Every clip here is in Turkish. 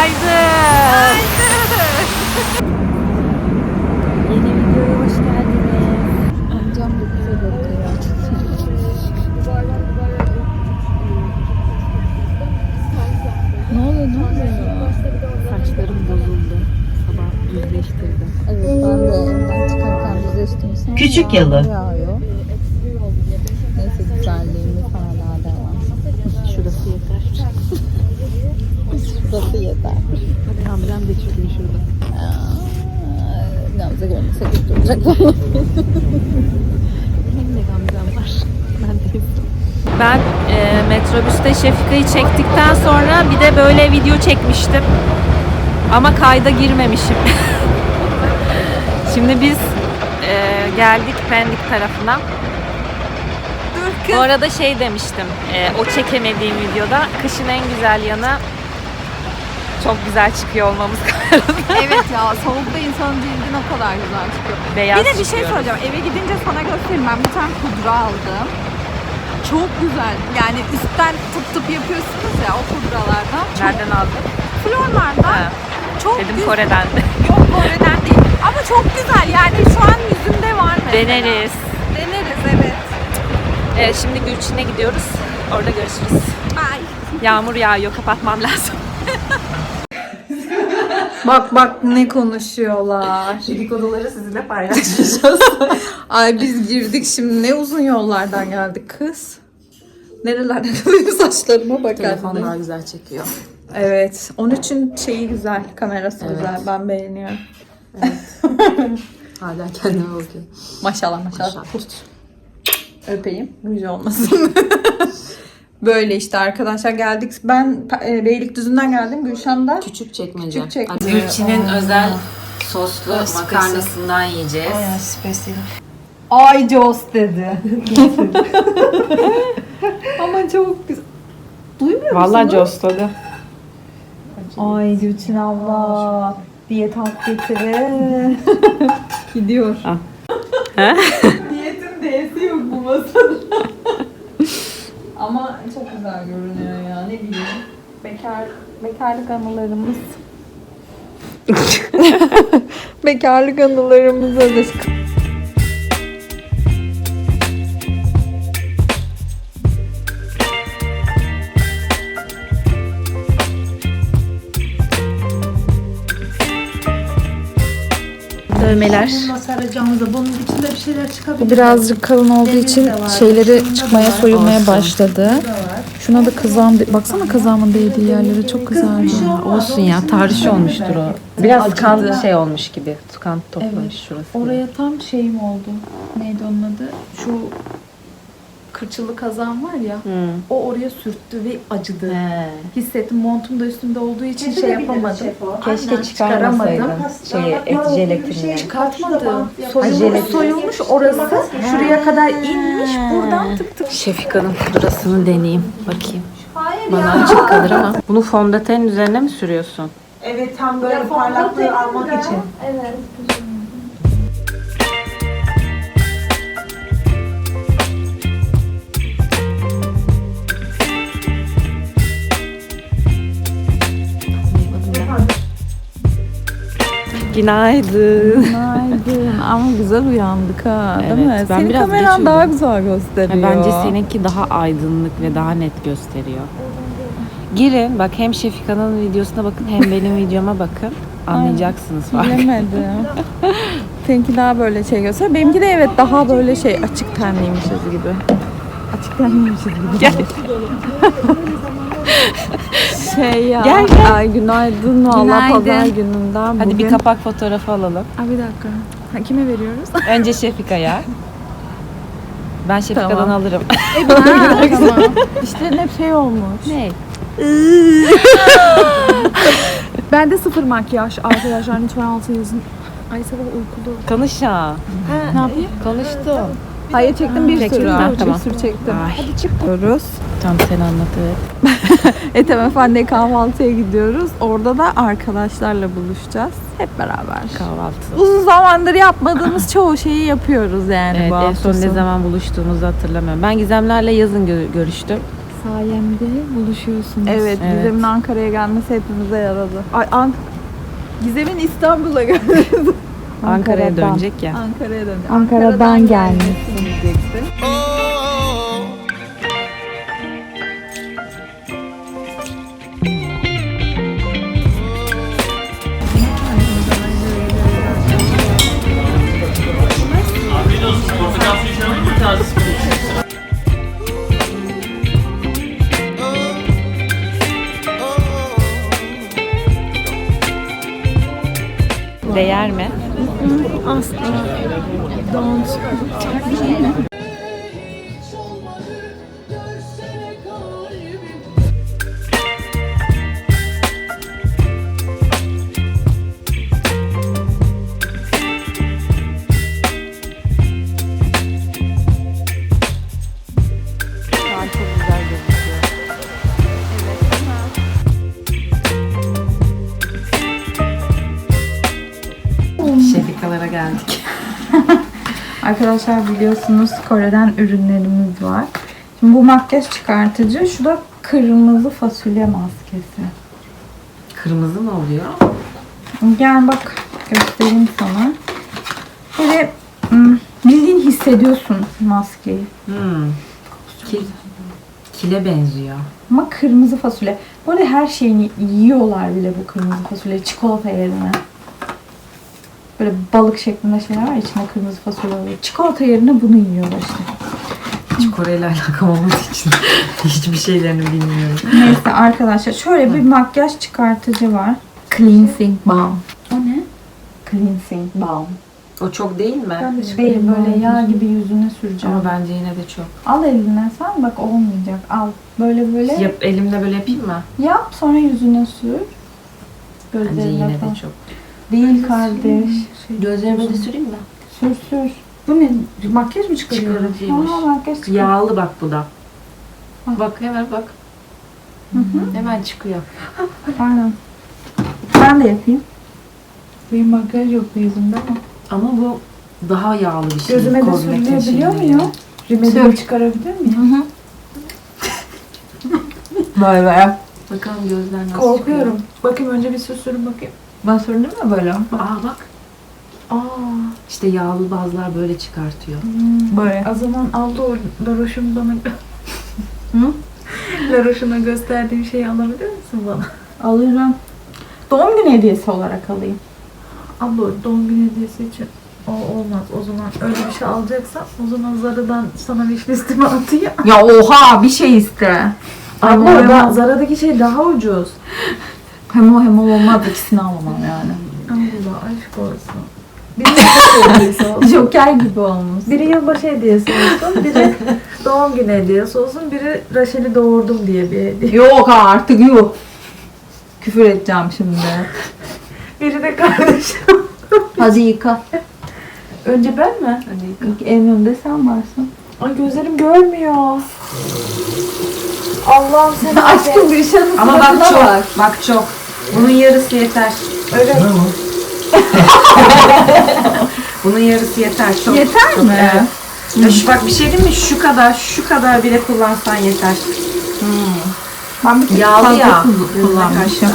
Günaydın. Yeni videoya hoş geldiniz. Amcam da bize bakıyor. ne oluyor ne oluyor? Saçlarım bozuldu. Sabah düzleştirdim. Evet ben de evden çıkarken düzleştim. Küçük yalı. Yağıyor. Yeter. Hadi amcam geçirdim şurada. Gamze görmese de Gamze'm var. Ben de ben e, metrobüste Şefika'yı çektikten sonra bir de böyle video çekmiştim. Ama kayda girmemişim. Şimdi biz e, geldik Pendik tarafına. Bu arada şey demiştim, e, o çekemediğim videoda kışın en güzel yanı çok güzel çıkıyor olmamız Evet ya soğukta insanın cildin o kadar güzel çıkıyor. Beyaz bir de bir şey söyleyeceğim. Eve gidince sana göstereyim. Ben bir tane pudra aldım. Çok güzel. Yani üstten tıp tıp yapıyorsunuz ya o pudralardan. Çok Nereden aldın? florlardan. Ha, Çok dedim güzel. Kore'den. Yok Kore'den değil. Ama çok güzel. Yani şu an yüzümde var mesela. Deneriz. Deneriz evet. Evet, şimdi Gülçin'e gidiyoruz. Orada görüşürüz. Bye. Yağmur yağıyor, kapatmam lazım. Bak bak ne konuşuyorlar. Dedikoduları sizinle paylaşacağız. Ay biz girdik şimdi ne uzun yollardan geldik kız. Nerelerden benim saçlarıma bak Telefon daha güzel çekiyor. Evet. 13'ün şeyi güzel. Kamerası güzel. Ben beğeniyorum. Hala kendime bakıyorum. Maşallah maşallah. Maşallah. Öpeyim. Müjde olmasın. Böyle işte arkadaşlar geldik. Ben e, Beylikdüzü'nden geldim. Gülşen de Küçük çekmece. Küçük çekmece. Gülçin'in özel soslu makarnasından yiyeceğiz. Ay Jos dedi. Ama çok güzel. Duymuyor Vallahi musunuz? cosladı. Ay Gülçin abla. Diyet hak getire. Gidiyor. Diyetin D'si yok bu masada. Ama çok güzel görünüyor ya. Ne bileyim. Bekar, bekarlık anılarımız. bekarlık anılarımıza da Dövmeler. saracağımızda bunun içinde bir şeyler çıkabilir. Bu birazcık kalın olduğu için şeyleri çıkmaya soyulmaya başladı. Şuna da kazağım, de- baksana kazağımın değdiği yerlere çok güzel. Olsun ya tarih olmuştur o. Biraz kan şey olmuş gibi. Kan toplamış şurası. Oraya tam şeyim oldu. Neydi onun adı? Şu kırçılı kazağım var ya. O oraya sürttü ve acıdı. He. Hissettim montum da üstümde olduğu için şey yapamadım. Keşke çıkaramasaydın çıkarmasaydın şeyi et jelatini. Çıkartmadım. Ay, Soyulmuş, soyulmuş orası. Şuraya kadar inmiş. Buradan tık tık. Şefika'nın pudrasını deneyeyim. Bakayım. Bana açık kalır ama. Bunu fondötenin üzerine mi sürüyorsun? Evet tam böyle parlaklığı almak için. Günaydın. Günaydın. Ama güzel uyandık ha. Değil Evet, mi? ben Senin biraz kameran geç daha uyudum. güzel gösteriyor. Bence seninki daha aydınlık ve daha net gösteriyor. Girin bak hem Şefika'nın videosuna bakın hem benim videoma bakın. Anlayacaksınız farkı. Bilemedim. Seninki daha böyle şey gösteriyor. Benimki de evet daha böyle şey açık tenliymişiz gibi. Açık tenliymişiz gibi. Gel. Şey ya. Gel, gel. Ay günaydın valla Günaydın. pazar gününden Hadi bugün. bir kapak fotoğrafı alalım. Ay bir dakika. Ha, kime veriyoruz? Önce Şefika'ya. Ben Şefika'dan Tamam. alırım. ha, tamam. İşte hep şey olmuş. ne? Ben de sıfır makyaj arkadaşlar lütfen altı yazın. Ay sabah uykulu. Konuş ya. Ne yapayım? Konuştum. Hayır çektim bir Çektin sürü. mi? Bir Tamam. sürü çektim. Ay. Hadi çıkıyoruz. Tamam sen anlat evet. Ethem Efendi'ye kahvaltıya gidiyoruz. Orada da arkadaşlarla buluşacağız. Hep beraber. Kahvaltı. Uzun zamandır yapmadığımız çoğu şeyi yapıyoruz yani Evet bu en hafta son ne sonu. zaman buluştuğumuzu hatırlamıyorum. Ben Gizemlerle yazın gö- görüştüm. sayemde buluşuyorsunuz. Evet, Evet. Gizem'in Ankara'ya gelmesi hepimize yaradı. Ay, An- Gizem'in İstanbul'a gelmesi. Ankara'ya Ankara'dan. dönecek ya. Ankara'ya döndü. Ankara'dan gelmesi. diyeceksin. Değer mi? Şu Arkadaşlar biliyorsunuz Kore'den ürünlerimiz var. Şimdi bu makyaj çıkartıcı, şu da kırmızı fasulye maskesi. Kırmızı mı oluyor? Gel bak göstereyim sana. Böyle hmm, bildiğin hissediyorsun maskeyi. Hmm. Kil, kile benziyor. Ama kırmızı fasulye. Böyle her şeyini yiyorlar bile bu kırmızı fasulye. Çikolata yerine. Böyle balık şeklinde şeyler var içinde kırmızı fasulye oluyor. Çikolata yerine bunu yiyorlar işte. Hiç Kore ile alakam olmadığı için hiçbir şeylerini bilmiyorum. Neyse arkadaşlar şöyle bir makyaj çıkartıcı var. Cleansing Balm. O ne? Cleansing Balm. O çok değil mi? Değil böyle yağ gibi yüzüne süreceğim. Ama bence yine de çok. Al eline sen bak olmayacak. Al böyle böyle yap, Yap, elimde böyle yapayım mı? sonra yüzüne sür. Bence Gözlerine yine falan. de çok. Değil kardeş. Gözlerime de süreyim mi? Sür sür. Bu ne? Makyaj mı çıkarıyor? Çıkarıcıymış. Aa, makyaj çıkar. Yağlı bak bu da. Bak hemen bak. Hemen çıkıyor. Aynen. Ben de yapayım. Benim makyaj yok bu yüzümde ama. Ama bu daha yağlı bir şey. Gözüme de sürülebiliyor şeyleri. muyum? Rimeli çıkarabilir miyim? Vay be. Bakalım gözler nasıl Korkuyorum. Bakayım önce bir sürsürün bakayım. Ben sürdüm mü böyle? Aa bak. Aa, İşte yağlı bazlar böyle çıkartıyor. Böyle. o zaman aldı o Laroş'un bana... Hı? Laroş'una gösterdiğim şeyi alabilir misin bana? Alırım. Doğum günü hediyesi olarak alayım. Abla doğum günü hediyesi için o olmaz. O zaman öyle bir şey alacaksan o zaman Zara'dan sana wish listimi atayım. Ya oha bir şey iste. Abla da, Zara'daki şey daha ucuz. Hem o hem o olmaz ikisini alamam yani. Allah aşk olsun. Biri yılbaşı hediyesi olsun. Joker gibi olmuş. Biri yılbaşı hediyesi olsun, biri doğum günü hediyesi olsun, biri Raşel'i doğurdum diye bir hediye. Yok artık yok. Küfür edeceğim şimdi. Biri de kardeşim. Hadi yıka. Önce ben mi? Hani İlk en önde sen varsın. Ay gözlerim görmüyor. Allah'ım sen Aşkım Gülşah'ın Ama bak suratına çok. Bak çok. Bunun yarısı yeter. Öyle Bunun yarısı yeter. Çok, Yeter çok, mi? Evet. Ya şu, bak bir şey diyeyim mi? Şu kadar, şu kadar bile kullansan yeter. Ben bir tık Yağlı fazla ya. kullanmışım. Kullanmışım.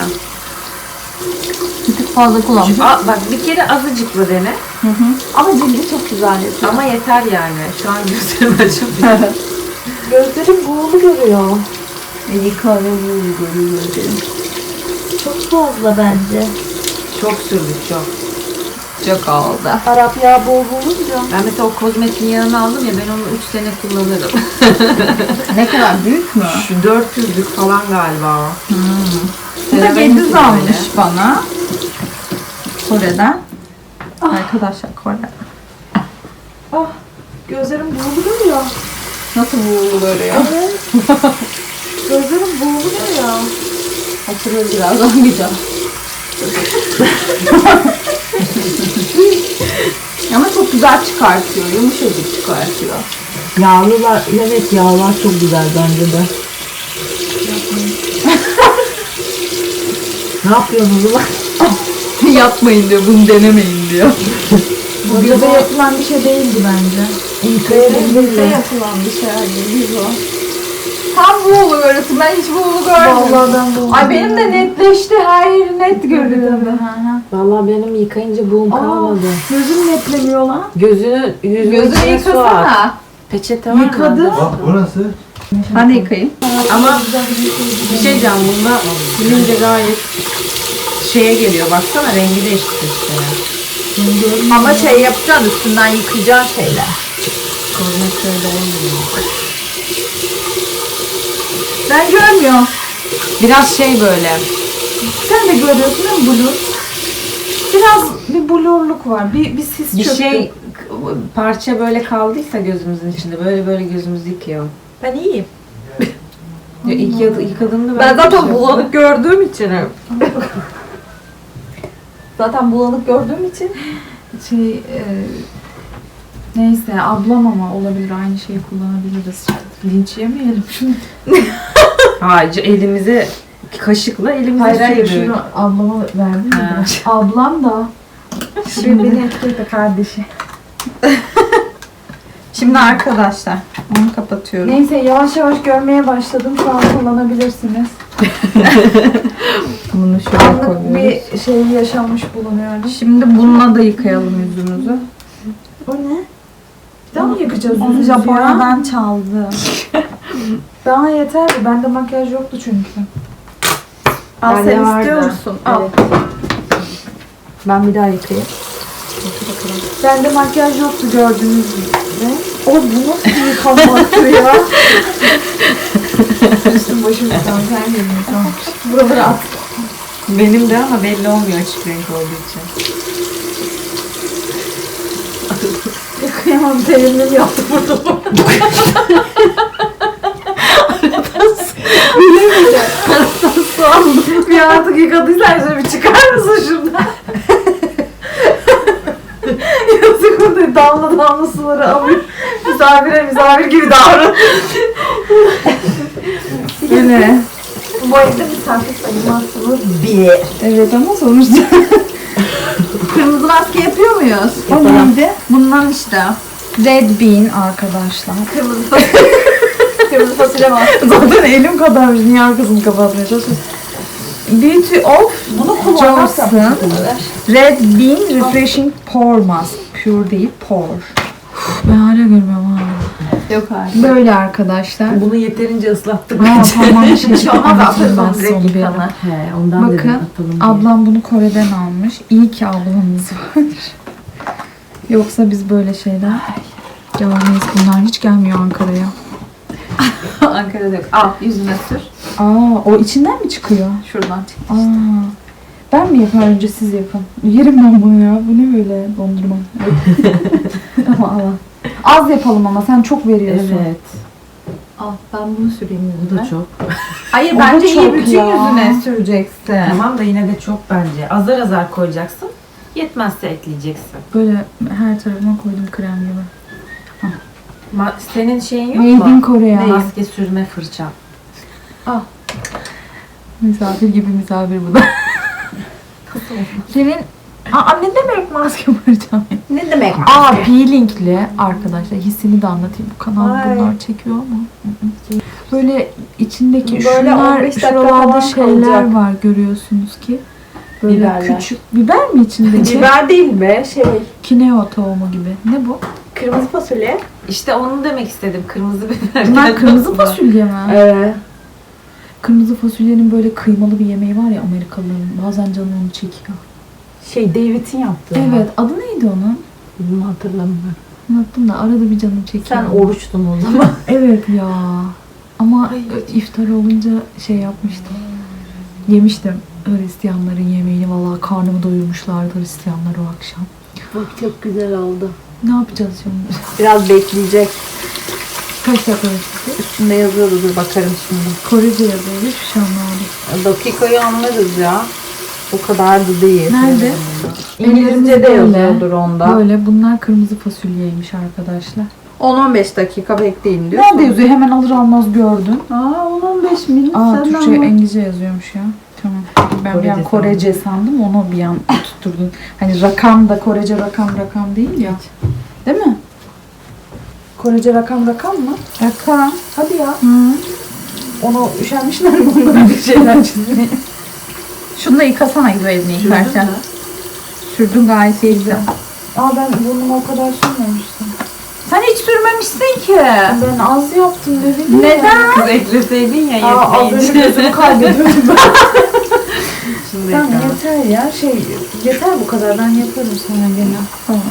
Bir tık fazla kullanmışım. Aa, bak bir kere azıcıkla dene. Hı hı. Ama cildi çok güzel yapıyor. Ama yeter yani. Şu an gözlerim açılıyor. gözlerim buğulu görüyor. Yıka ve vur görüyorum. Çok fazla bence. çok sürdük çok. Çok oldu. Arap yağı bol bulunca. Ben mesela o kozmetik yağını aldım ya ben onu 3 sene kullanırım. Ne kadar büyük mü? Şu 400'lük falan galiba. o. Bu da Seramik Gediz gibi almış böyle. bana. Kore'den. Arkadaşlar Kore. Ah, gözlerim buğulu görüyor. Nasıl buğulu görüyor? Evet. gözlerim buğulu görüyor. Hatırlıyor birazdan güzel. Ama çok güzel çıkartıyor. Yumuşacık çıkartıyor. Yağlılar, evet yağlar çok güzel bence de. ne yapıyorsunuz ulan? Yapmayın diyor. Bunu denemeyin diyor. Bu göze yapılan bir şey değildi bence. Beğenilmekte yapılan bir şey. Biz o. Tam buğulu görüyorsun. Ben hiç buğulu görmedim. Vallahi ben bu. Ay benim de netleşti. Her yeri net görüyorum. Vallahi benim yıkayınca buğum kalmadı. Gözüm netlemiyor lan. Gözünü, yüzünü Gözümü içine su at. yıkasana. Peçete var mı? Yıkadım. Bak burası. Ben de yıkayayım. Ama bir şey diyeceğim bunda silince gayet şeye geliyor. Baksana rengi değişti işte. Ama şey yapacaksın üstünden yıkayacaksın şeyler. Kornet şöyle olmuyor. Ben görmüyorum. Biraz şey böyle. Sen de görüyorsun değil mi blur? Biraz bir blurluk var. Bir, bir sis Bir çöktü. şey parça böyle kaldıysa gözümüzün içinde böyle böyle gözümüzü yıkıyor. Ben iyiyim. Ya ilk yık- yıkadığımda Ben zaten bulanık gördüğüm için zaten bulanık gördüğüm için şey e, neyse ablam ama olabilir aynı şeyi kullanabiliriz. Linç yemeyelim şunu. Hayır elimize kaşıkla elimize Hayır hayır sürdük. şunu ablama verdim Ha. ya. Ablam da şimdi beni etkiledi kardeşi. Şimdi arkadaşlar onu kapatıyorum. Neyse yavaş yavaş görmeye başladım. Şu an kullanabilirsiniz. Bunu şöyle Anlık bir şey yaşanmış bulunuyor. Şimdi bununla da yıkayalım yüzümüzü. O ne? Bir daha mı yakacağız Onu yüzümüzü ya? Japonya'dan çaldı. Bana yeter bu. Bende makyaj yoktu çünkü. Al Bende sen vardı. istiyor musun? Al. Ben bir daha yıkayayım. Bende makyaj yoktu gördüğünüz gibi. O bu nasıl bir yıkanmaktı ya? Üstüm başım yıkan. Sen de yıkan. Buraları at. Benim de ama belli olmuyor açık renk olduğu için. Yıkayamam. Terimleri yaptı burada. Bilemeyeceğim. bir artık yıkadıysan şöyle bir çıkar mısın şuradan? Yazık burada damla damla suları alıyor. Misafire misafir gibi davran. Yine. Bu evde misafir sayılmazsınız. Evet ama sonuçta. Kırmızı maske yapıyor muyuz? O neydi? Bundan işte. Red Bean arkadaşlar. Kırmızı fasulye. Kırmızı fasulye var. Zaten elim kadarmış. Niye arkasını kapatmaya çalışıyorsun? Beauty of Bunu. Johnson Red Bean Refreshing Pore Mask. Pure değil, pore. Ben hala görmüyorum ha. Yok abi. Böyle arkadaşlar. Bunu yeterince ıslattık. Aa, tamam Bir şimdi şey olmaz onu son direkt yıkanır. He, ondan dedim Bakın atalım diye. ablam bunu Kore'den almış. İyi ki ablamız var. Yoksa biz böyle şeyler görmeyiz. Bunlar hiç gelmiyor Ankara'ya. Ankara'da yok. Al yüzüne sür. Aa, o içinden mi çıkıyor? Şuradan çık. Aa, ben mi yapayım önce siz yapın. Yerim ben bunu ya. Bu ne böyle dondurma. ama Allah. Az yapalım ama sen çok veriyorsun. Evet. Al ben bunu süreyim Bu da çok. Hayır O da bence iyi çok bütün ya. yüzüne süreceksin. Tamam da yine de çok bence. Azar azar koyacaksın. Yetmezse ekleyeceksin. Böyle her tarafına koydum krem gibi. Ma- senin şeyin yok Made in mu? Korea. Maske sürme fırçan. Misafir gibi misafir bu da. Senin Aa, ne demek maske varacağım? Ne demek? Aa peelingli arkadaşlar hissini de anlatayım. Bu kanal Ay. bunlar çekiyor hı. Böyle içindeki Böyle şunlar 15 dakika şuralarda falan şeyler kalacak. var görüyorsunuz ki. Böyle Biberler. küçük biber mi içindeki? Biber değil be şey. Kineo tohumu gibi. Ne bu? Kırmızı fasulye. İşte onu demek istedim. Kırmızı biber. Bunlar kırmızı fasulye mi? Evet. Kırmızı fasulyenin böyle kıymalı bir yemeği var ya Amerikalıların. Bazen canım onu çekiyor. Şey David'in yaptığı. Evet. Adı neydi onun? Bunu hatırlamıyorum. Unuttum da arada bir canım çekiyor. Sen oruçtun o zaman. Evet ya. Ama iftar olunca şey yapmıştım. Yemiştim Hristiyanların yemeğini. Vallahi karnımı doyurmuşlardı Hristiyanlar o akşam. Bak çok güzel oldu. Ne yapacağız şimdi? Biraz bekleyecek. Kaç dakika bekleyeceğiz? Üstünde yazıyordu dur bakarım şimdi. Korece yazıyor. Hiçbir şey anlamadım. Dakikayı anlarız ya. O kadar da değil. Nerede? İngilizce de Ellerimiz yazıyordur onda. Böyle bunlar kırmızı fasulyeymiş arkadaşlar. 10-15 dakika bekleyin diyor. Nerede yazıyor? Hemen alır almaz gördün. Aa 10-15 minut. Aa Türkçe, ama. İngilizce yazıyormuş ya. Ben bir an Korece sandım onu bir an tutturdun. Hani rakam da Korece rakam rakam değil ya. Değil mi? Korece rakam rakam mı? Rakam. Hadi ya. Hı. Ona üşenmişler mi onlara bir şeyler çizmeye? Şunu da yıkasana gibi elini yıkarken. Sürdün gayet iyiydi. Aa ben burnumu o kadar sürmemiştim. Sen hiç sürmemişsin ki. Ben az yaptım dedim ya. Neden? Kız ekleseydin ya Aa, az önce gözümü kaybediyordum ben. Şimdi Tamam yeter ya. Şey yeter bu kadar. Ben yaparım sana gene. Tamam.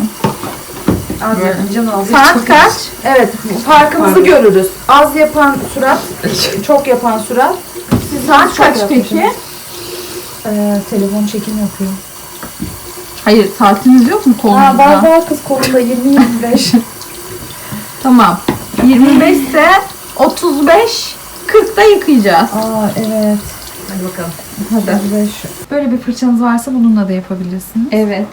Az yapınca Saat kaç? Evet, farkımızı Pardon. görürüz. Az yapan surat, çok yapan surat. Siz Saat çok kaç peki? Ee, telefon çekim yapıyor. Hayır saatiniz yok mu Ha, kolunuzda? var var kız kolunda 20-25. Tamam. 25 ise 35 40'da yıkayacağız. Aa evet. Hadi bakalım. Hadi. 35. Böyle bir fırçanız varsa bununla da yapabilirsiniz. Evet.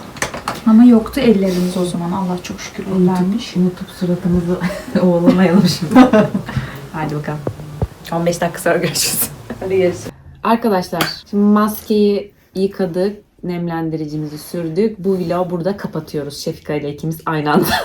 Ama yoktu elleriniz o zaman. Allah çok şükür ellermiş. Unutup suratımızı ovalamayalım şimdi. Hadi bakalım. 15 dakika sonra görüşürüz. Hadi görüşürüz. Arkadaşlar şimdi maskeyi yıkadık. Nemlendiricimizi sürdük. Bu vlogu burada kapatıyoruz. Şefika ile ikimiz aynı anda.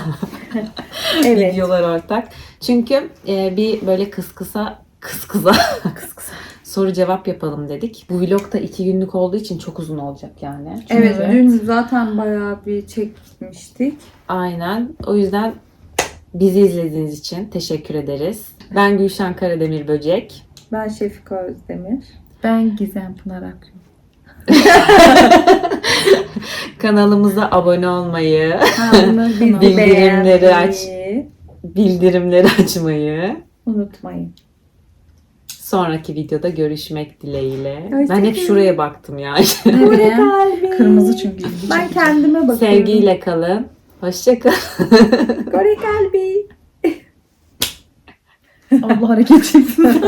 Evet. Videolar ortak. Çünkü e, bir böyle kıs kısa kıs kısa soru cevap yapalım dedik. Bu vlog da iki günlük olduğu için çok uzun olacak yani. Evet, Çünkü- dün zaten bayağı bir çekmiştik. Aynen. O yüzden bizi izlediğiniz için teşekkür ederiz. Ben Gülşen Karademir Böcek. Ben Şefika Özdemir. Ben Gizem Pınar Akgün. Kanalımıza abone olmayı, Bildirimleri beğenmeyi bildirimleri açmayı, Unutmayın. Sonraki videoda görüşmek dileğiyle. Hoşça ben hep şuraya baktım ya. Kalbim. Kırmızı çünkü. Ben kendime bakıyorum. Sevgiyle kalın. Hoşçakalın. Kore kalbi. Allah hareket etsin.